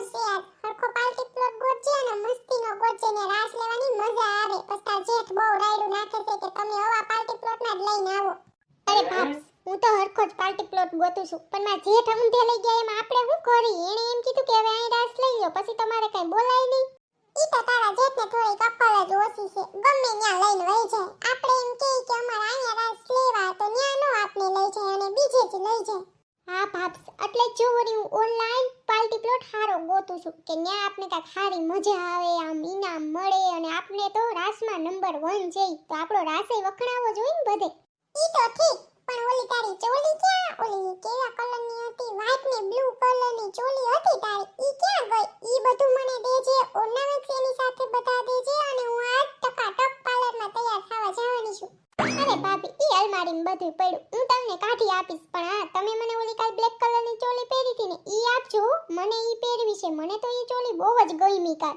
ગોતશે હરખો પાલટી plot ગોતજે અને મસ્તીનો ગોતજે ને રાસ લેવાની મજા આવે. પછી જેઠ બહુ રાયડું નાખે છે કે તમે હવા પાલટી પ્લોટમાં જ લઈને આવો. અરે બાપ, હું તો હરખો જ પાલટી પ્લોટ ગોતું છું. પણ મારા જેઠ ઊંધે લઈ ગયા એમાં આપણે શું કરી? એણે એમ કીધું કે હવે અહીં રાસ લઈ લો, પછી તમારે કઈ બોલાય નહીં. ઈ તો તારા જેઠને થોડીક અક્કલ જ ઓછી છે. ગમે ત્યાં લઈને વહી જાય. આપણે એમ કહીએ કે અમારે અહીંયા રાસ લેવા તો ન્યા નો આપને લઈ જાય અને બીજે જ લઈ જાય. હા ભાભસ એટલે જ જો વળી હું ઓનલાઈન પાર્ટી પ્લોટ હારો ગોતું છું કે ન્યા આપને કાંઈક સારી મજા આવે, આમ ઇનામ મળે અને આપને તો રાસમાં નંબર વન છે તો આપણો રાસે વખણાવો જોઈએ ને બધે. ઈ તો ઠીક પણ ઓલી તારી ચોલી ક્યાં? ઓલી કેવા કલરની હતી વ્હાઈટ ને બ્લુ કલરની ચોલી હતી તારી. ઈ ક્યાં ગઈ? ઈ બધું મને દેજે, ઓર્નામેન્ટ્સ એની સાથે બતા દેજે અને હું આજ ટકાટક પાર્લરમાં તૈયાર થવા જવાની છું. અરે ભાભી, ઈ અલમારીમાં બધું પડ્યું. હું તમને કાઢી આપીશ, પણ હા, તમે મને ઓલી કાલ બ્લેક કલરની ચોલી પહેરી હતી ને, ઈ આપજો મને ઈ પહેરવી છે. મને તો ઈ ચોલી બહુ જ ગમી કાલ.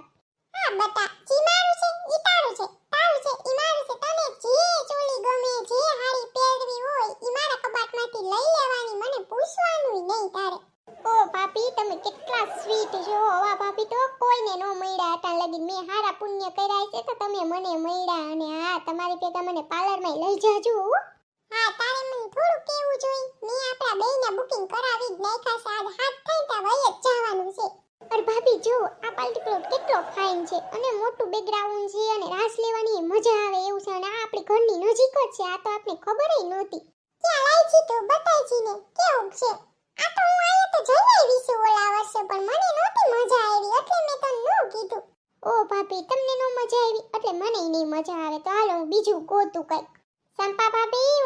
હા, બટા, જી મારું છે, ઈ તારું છે. તારું છે, ઈ મારું છે. તને જે ચોલી ગમે, જે હારી પહેરવી હોય, ઈ મારા કબાટમાંથી લઈ લેવાની, મને પૂછવાનું નહીં તારે. ઓ ભાભી તમે કેટલા સ્વીટ છો વાહ ભાભી તો કોઈને નો મળ્યા હતા લગીન. મેં હારા પુણ્ય કર્યા છે તો તમે મને મળ્યા અને હા તમારી ભેગા મને પાર્લરમાં લઈ જાજો હા. તારે મને થોડું કેવું જોઈ મેં આપણા બેયના બુકિંગ કરાવી જ નાખ્યા છે. આજ હાથ થઈ ત્યાં વહી જ જવાનું છે. પણ ભાભી જો આ પાર્ટી પ્લોટ કેટલો ફાઇન છે અને મોટું બેકગ્રાઉન્ડ છે અને રાસ લેવાની મજા આવે એવું છે અને આ આપણી ઘરની નજીક જ છે. આ તો આપણે ખબર નહોતી. ક્યાં લાઈ છી તું? બતાઈ છી ને કેવું છે? આ તો હું આયા તો જઈ પણ મને નહોતી મજા આવી. એટલે મેં તને કીધું. ઓ ભાભી, તમને નો મજા આવી? એટલે મને નહીં મજા આવે. તો હાલો, બીજું ગોતું કંઈક. સંપા ભાભી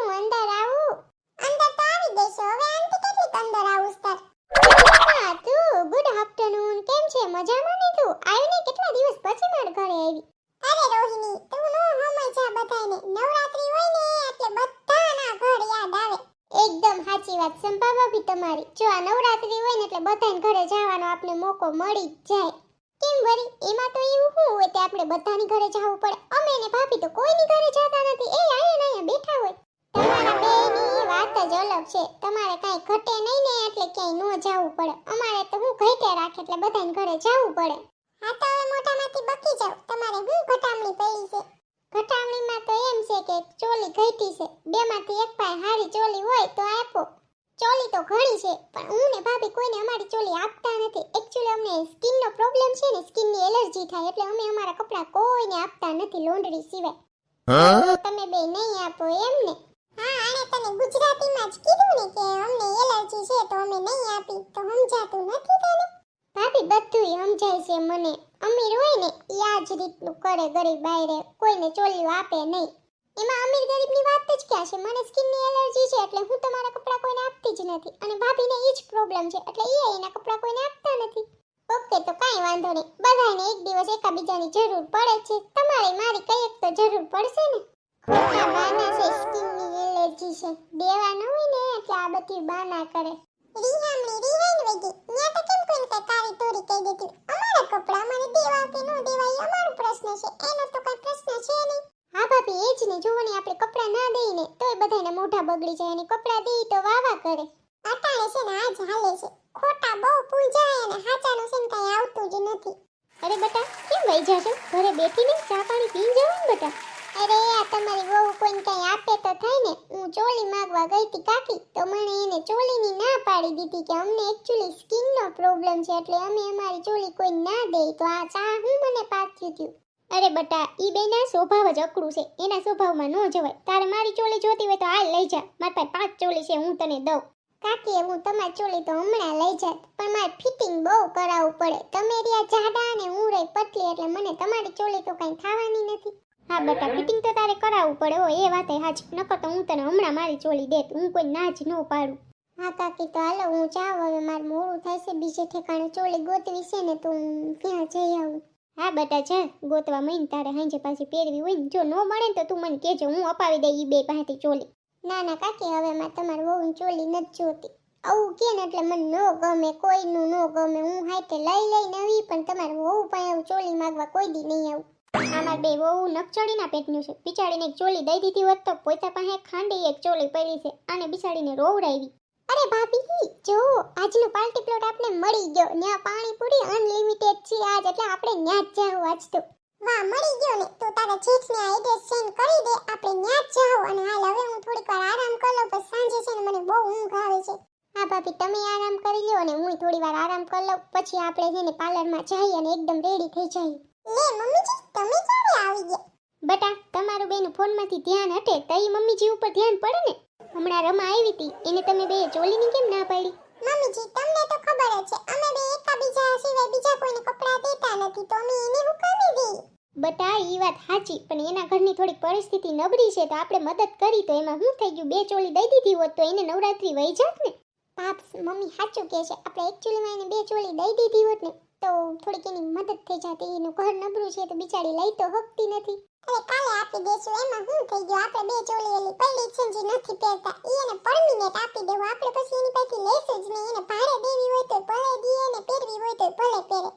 નવરાત્રી હોય ને એટલે બધાને ઘરે જવાનો આપણે મોકો મળી જ જાય. કેમ વળી એમાં તો એવું શું હોય કે આપણે બધાની ઘરે જવું પડે? અમે ને ભાભી તો કોઈની ઘરે જતા નથી. એ ને અહીંયા બેઠા હોય. તમારા બેની વાત જ અલગ છે. તમારે કાંઈ ઘટે નહીં ને એટલે ક્યાંય ન જવું પડે. અમારે તો હું ઘટે રાખે એટલે બધાને ઘરે જવું પડે. હા તો હવે મોટામાંથી બકી જાવ તમારે હું ઘટામણી પડી છે? ઘટામણીમાં તો એમ છે કે ચોલી ઘટી છે. બેમાંથી એક પાય હારી ચોલી હોય તો આપો. ચોલી તો ઘણી છે પણ હું ને ભાભી કોઈને અમારી ચોલી આપતા નથી. એકચ્યુઅલી અમને સ્કિનનો પ્રોબ્લેમ છે ને સ્કિનની એલર્જી થાય એટલે અમે અમારા કપડાં કોઈને આપતા નથી લોન્ડ્રી સિવાય. તમે બે નહીં આપો એમ ને? હા આણે તને ગુજરાતીમાં જ કીધું ને કે અમને એલર્જી છે તો અમે નહીં આપી તો સમજાતું નથી તને? ભાભી બધુંય સમજાય છે મને. અમીર હોય ને એ આ જ રીતનું કરે ગરીબ બાયરે કોઈને ચોલીઓ આપે નહીં. એમાં અમીર ગરીબની વાત જ ક્યાં છે? મને સ્કિનની એલર્જી છે એટલે હું તમારા જ નથી અને ભાભીને એ જ પ્રોબ્લેમ છે એટલે એ એના કપડાં કોઈને આપતા નથી. ઓકે, તો કાંઈ વાંધો નહીં. બધાને એક દિવસ એકાબીજાની જરૂર પડે છે. તમારે મારી કંઈક તો જરૂર પડશે ને? ખોટા બાના છે, સ્કિનની એલર્જી છે. દેવા ન હોય ને એટલે આ બધી બાના કરે. રીહામણી રીહાઈન વેગી ન્યા તો કેમ કોઈને કઈ કારી તોરી કહી દેતી અમારા કપડા અમારે દેવા કે ન દેવા એ અમારો પ્રશ્ન છે એનો તો કઈ પ્રશ્ન છે નહીં હા ભાભી એ જ ને જોવો ને આપણે કપડા ના દઈએ ને તોય બધાને મોઢા બગડી જાય અને કપડા દઈએ તો વાવા કરે અટાણે છે ને આજ હાલે છે ખોટા બહુ પૂજાય અને હાચાનું છે ને કઈ આવતું જ નથી અરે બટા કેમ વઈ જાશો ઘરે ચા પાણી પી જવાનું બેટા અરે, આ તમારી વહુ કોઈને કઈ આપે તો થાય ને. હું ચોલી માગવા ગઈ હતી કાકી, તો મને એને ચોલીની ના પાડી દીધી કે અમને એકચ્યુઅલી સ્કિનનો પ્રોબ્લેમ છે, એટલે અમે અમારી ચોલી કોઈ ના દે તો આ ચા હું મને પાછું થયું અરે બટા, ઈ બેના સ્વભાવ જ અકડું છે. એના સ્વભાવમાં ન જવાય. તારે મારી ચોલી જોતી હોય તો હાલ લઈ જા. મારી પાસે પાંચ ચોલી છે, હું તને દઉં. કાકી હું તમારી ચોલી તો હમણાં લઈ જાત પણ મારે ફિટિંગ બહુ કરાવવું પડે. તમે રહ્યા જાડા અને હું રહી પતલી એટલે મને તમારી ચોલી તો કઈ થવાની નથી. હા બેટા ફિટિંગ તો તારે કરાવવું પડે હો એ વાતે હાચ નકર તો હું તને હમણાં મારી ચોલી દેત હું કોઈ ના જ ન પાડું. હા કાકી તો હાલો હું જાઉં હવે મારે મોડું થશે બીજે ઠેકાણે ચોલી ગોતવી છે ને તો હું ત્યાં જઈ આવું. હા બેટા છે ગોતવા મહીને તારે હાંજે પાછી પહેરવી હોય ને જો ન મળે તો તું મને કહેજો હું અપાવી દઈ એ બે પાસેથી ચોલી. ના ના, કાકી, હવે મારે તમારે વહુ ચોલી નથી જોતી. આવું કે ને એટલે મને ન ગમે, કોઈનું ન ગમે. હું હાથે લઈ લઈ નવી પણ તમારે વહુ પાસે આવું ચોલી માગવા કોઈ દી નહીં આવું. આમાં બે વહુ નકચડીના પેટનું છે. બિચારીને એક ચોલી દઈ દીધી હોત તો પોતા પાસે ખાંડી એક ચોલી પડી છે અને બિચારીને રોવડાવી. અરે ભાભી, જો, આજનો પાર્ટી પ્લોટ આપણે મળી ગયો. ન્યા પાણીપુરી અનલિમિટેડ છે આજ, એટલે આપણે ન્યા જ જાવ આજ તો. વાહ મળી ગયો ને. તો તારા જેઠને આ એડ્રેસ સેન્ડ કરી દે. આપણે ન્યા જ જાવ અને હાલ હવે હું થોડીક વાર આરામ કરી લઉં પછી સાંજે છે ને મને બહુ ઊંઘ આવે છે. હા ભાભી તમે આરામ કરી લ્યો અને હું થોડી વાર આરામ કરી લઉં. પછી આપણે છે ને પાર્લરમાં જઈએ અને એકદમ રેડી થઈ જઈએ. લે મમ્મીજી તમે ક્યારે આવી ગયા? બટા તમારું બેન ફોનમાંથી ધ્યાન હટે તઈ મમ્મીજી ઉપર ધ્યાન પડે ને. હમણાં રમા આવી હતી. એને તમે બે ચોલીની કેમ ના પાડી? મમ્મીજી તમને તો ખબર જ છે અમે બે એકાબીજા સિવાય બીજા કોઈને કપડાં દેતા નથી તો અમે એને હું દઈ? બટા એ વાત સાચી પણ એના ઘરની થોડીક પરિસ્થિતિ નબળી છે તો આપણે મદદ કરી તો એમાં શું થઈ ગયું? બે ચોલી દઈ દીધી હોત તો એને નવરાત્રી વહી જાત ને? પાપ મમ્મી સાચું કહે છે આપણે એકચ્યુઅલીમાં એને બે ચોલી દઈ દીધી હોત ને તો થોડીક એની મદદ થઈ જાતી એનું ઘર નબળું છે તો બિચારી લઈ તો હકતી નથી. અરે કાલે આપી દેશું. એમાં શું થઈ ગયો? આપણે બે ચોલી એલી પડી છે જે નથી પહેરતા. એ એને પરમિનેટ આપી દેવું. આપણે પછી એની પાસેથી લેશું જ નહીં. એને ભારે દેવી હોય તો ભલે દઈએ ને પહેરવી હોય તો ભલે પહેરે.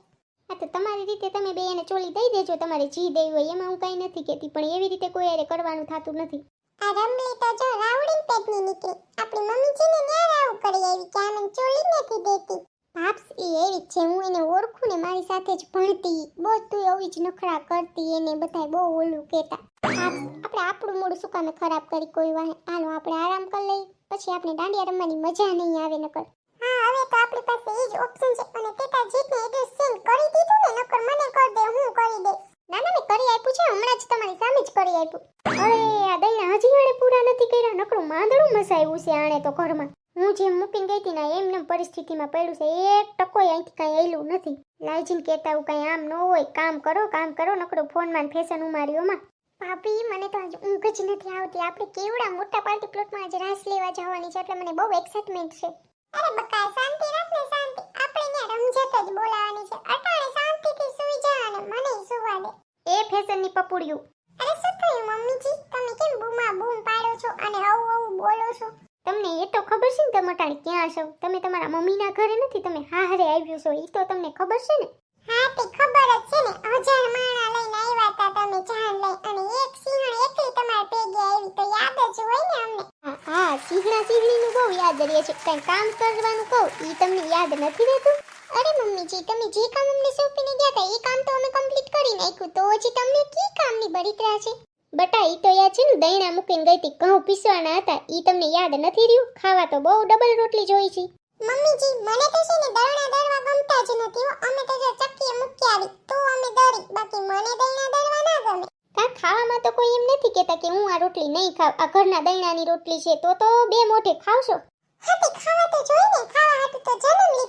હા તો તમારી રીતે તમે બે એને ચોલી દઈ દેજો. તમારે જી દેવી હોય એમાં હું કાંઈ નથી કહેતી પણ એવી રીતે કોઈ હારે કરવાનું થતું નથી. આ રમલી તો જો રાવડી પેટની નીકળી. આપણી મમ્મીજીને ન્યા રાવ કરી આવી કે આનંદ ચોલી નથી દેતી. પાપ્સ એ એવી છે હું એને ઓળખું ને મારી સાથે જ ભણતી. બધું એવી જ નખરા કરતી એને બધા બહુ ઓલું કહેતા. આપણે આપણું મૂળ શું કામે ખરાબ કરી કોઈ વાહે? હાલો આપણે આરામ કરી લઈ પછી આપણે દાંડિયા રમવાની મજા નહીં આવે નકર. હા હવે તો આપણી પાસે એ જ ઓપ્શન છે અને તેતા જીતને એડ્રેસ સેન્ડ કરી દીધું ને નકર મને કરી દે હું કરી દઈશ. ના ના મેં કરી આપ્યું છે હમણાં જ તમારી સામે જ કરી આપ્યું. અરે આ દૈણા હજી આણે પૂરા નથી કર્યા નકરું માંદડું મસાવ્યું છે આણે તો ઘરમાં. હું જેમ મૂકીને ગઈ હતી ને એમને પરિસ્થિતિમાં પડ્યું છે. એક ટકોય અહીંથી કાંઈ આવેલું નથી. લાલજીને કહેતા હું કાંઈ આમ ન હોય કામ કરો કામ કરો નકડો ફોનમાં ફેશન ઉમારીઓમાં ભાભી મને તો આજ ઊંઘ જ નથી આવતી. આપણે કેવડા મોટા પાર્ટી પ્લોટમાં આજે રાસ લેવા જવાની છે? એટલે મને બહુ એક્સાઇટમેન્ટ છે. અરે બકા શાંતિ રાખ ને શાંતિ. આપણે ત્યાં રમઝટ જ બોલાવાની છે. અટાણે શાંતિથી સૂઈ જા અને મને સુવા દે. એ ફેશનની પપુડિયું. અરે શું થયું મમ્મીજી? તમે કેમ બૂમા બૂમ પાડો છો અને આવું આવું બોલો છો? તમને એ તો ખબર છે ને તમે અટાણે ક્યાં છો? તમે તમારા મમ્મીના ઘરે નથી તમે હારે આવ્યો છો એ તો તમને ખબર છે ને? હા તે ખબર જ છે ને. હજાર માણા લઈને આવ્યા હતા તમે જાન લઈ અને એક સિંહણ એકલી તમારા ભેગે આવી તો યાદ જ હોય ને અમને. હા હા સિંહણા સિંહણીનું બહુ યાદ રહે છે. કંઈ કામ કરવાનું કહું એ તમને યાદ નથી રહેતું? અરે મમ્મીજી તમે જે કામ અમને સોંપીને ગયા હતા એ કામ તો અમે કમ્પ્લીટ કરી નાખ્યું. તો હજી તમને કી કામની બળતરા છે? બટા ઈ તો યા છે ને દહીણા મૂકીને ગઈ હતી ઘઉં પીસવાના હતા. ઈ તમને યાદ નથી રહ્યું? ખાવા તો બહુ ડબલ રોટલી જોઈ છે. મમ્મીજી મને તો છે ને દરણા દરવા ગમતા જ નથી હો. અમે તો જો ચક્કીએ મૂકી આવી. તો અમે દરી બાકી મને દહીણા દરવા ના ગમે. કા ખાવામાં તો કોઈ એમ નથી કહેતા કે હું આ રોટલી નહીં ખાવ. આ ઘરના દહીણાની રોટલી છે તો તો બે મોઢે ખાવશો. હા તે ખાવા તો જોઈને ખાવા હાટુ તો જન્મ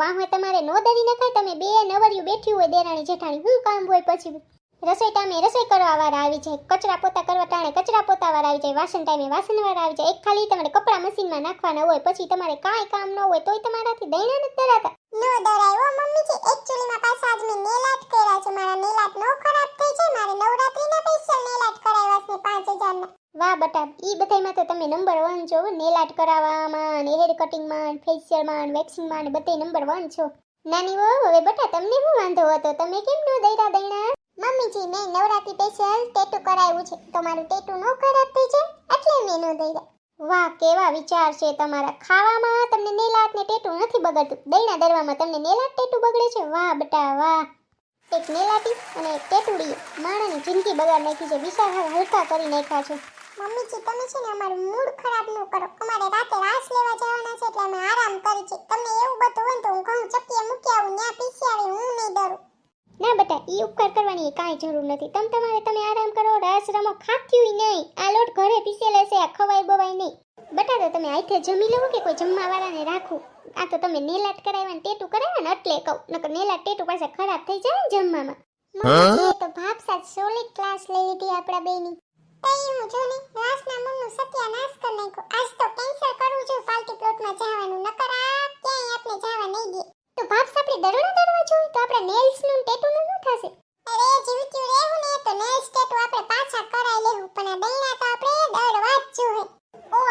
વાહ તમારે નો દરી નખાય તમે બે નવરિયું બેઠી હોય દેરાણી જેઠાણી, હું કામ હોય પછી રસોઈ ટાઈમે રસોઈ કરવા વાળા આવી જાય કચરા પોતા કરવા ટાણે કચરા પોતા વાળા આવી જાય વાસણ ટાઈમે વાસણ વાળા આવી જાય એક ખાલી તમારે કપડાં મશીનમાં નાખવાના હોય પછી તમારે કાંઈ કામ ન હોય તોય તમારાથી દૈણા નથી ધરાતા નો દરાય ઓ મમ્મીજી એકચ્યુઅલીમાં પાછા આજ મેં નેલ આર્ટ કર્યા છે મારા નેલ આર્ટ નો ખરાબ થઈ જાય મારે નવરાત્રીના સ્પેશિયલ નેલ આર્ટ કરાવ્યા છે 5000 ના વાહ બટા ઈ બધાયમાં તો તમે નંબર વન છો નેલ આર્ટ કરાવવામાં અને હેર કટિંગમાં ફેશિયલમાં વેક્સિંગમાં અને બધાય નંબર વન છો. નાની વહુ હવે બટા તમને શું વાંધો હતો? તમે કેમ નો દૈરા દૈણા મમ્મીજી, મેં નવરાત્રી સ્પેશિયલ ટેટુ કરાવ્યું છે. તો મારું ટેટુ નો ખરાબ થઈ જાય, એટલે મેં ન દઈ વાહ, કેવા વિચાર છે તમારા. ખાવામાં તમને નેલાટ ને ટેટુ નથી બગડતું. દૈણા દરવામાં તમને નેલાટ ટેટુ બગડે છે? વાહ, બટા, વાહ. એક નેલાટી અને એક ટેટુડી માણાની જિંદગી બગાડ નાખી છે. વિશાળ હલકા કરી નાખ્યા છે. મમ્મીજી, તમે છે ને અમારું મૂડ ખરાબ ન કરો. અમારે રાતે રાસ લેવા જવાના છે, એટલે અમે આરામ કરી છે. તમને એવું બધું હોય તો હું ઘઉં ચક્કીએ મૂકી આવું ત્યાં પીસી આવી ના બેટા એ ઉપકાર કરવાની કાંઈ જરૂર નથી. તમ તમારે તમે આરામ કરો રાસ રમો ખાખ્યું નહીં. આ લોટ ઘરે પીસેલો છે આ ખવાય બવાય નહીં. બટા તો તમે આઈથે જમી લેવો કે કોઈ જમવા વાળાને રાખું? આ તો તમે નેલાટ કરાવ્યા ને ટેટુ કરાવ્યા ને એટલે કહું. નકર નેલાટ ટેટુ પાસે ખરાબ થઈ જાય ને જમવામાં. તો ભાપ સાથ સોલિડ ક્લાસ લઈ લીધી આપણા બેની તઈ હું જો ને રાસના મૂળનું સત્યાનાશ કરી નાખ્યો. આજ તો કેન્સલ કરવું જોઈએ પાર્ટી પ્લોટમાં જવાનું. નકર આ ક્યાંય આપણે જવા નહીં દે. તો પાપ્સ આપણે દરોડા દરવા જોઈએ તો આપણે નેલ્સનું ટેટુ નું શું થશે? અરે જીવત્યું રહેવું ને તો નેલ્સ ટેટુ આપણે પાછા કરાઈ લેવું પણ આ દૈણા તો આપણે દરવા જ જોઈએ ઓ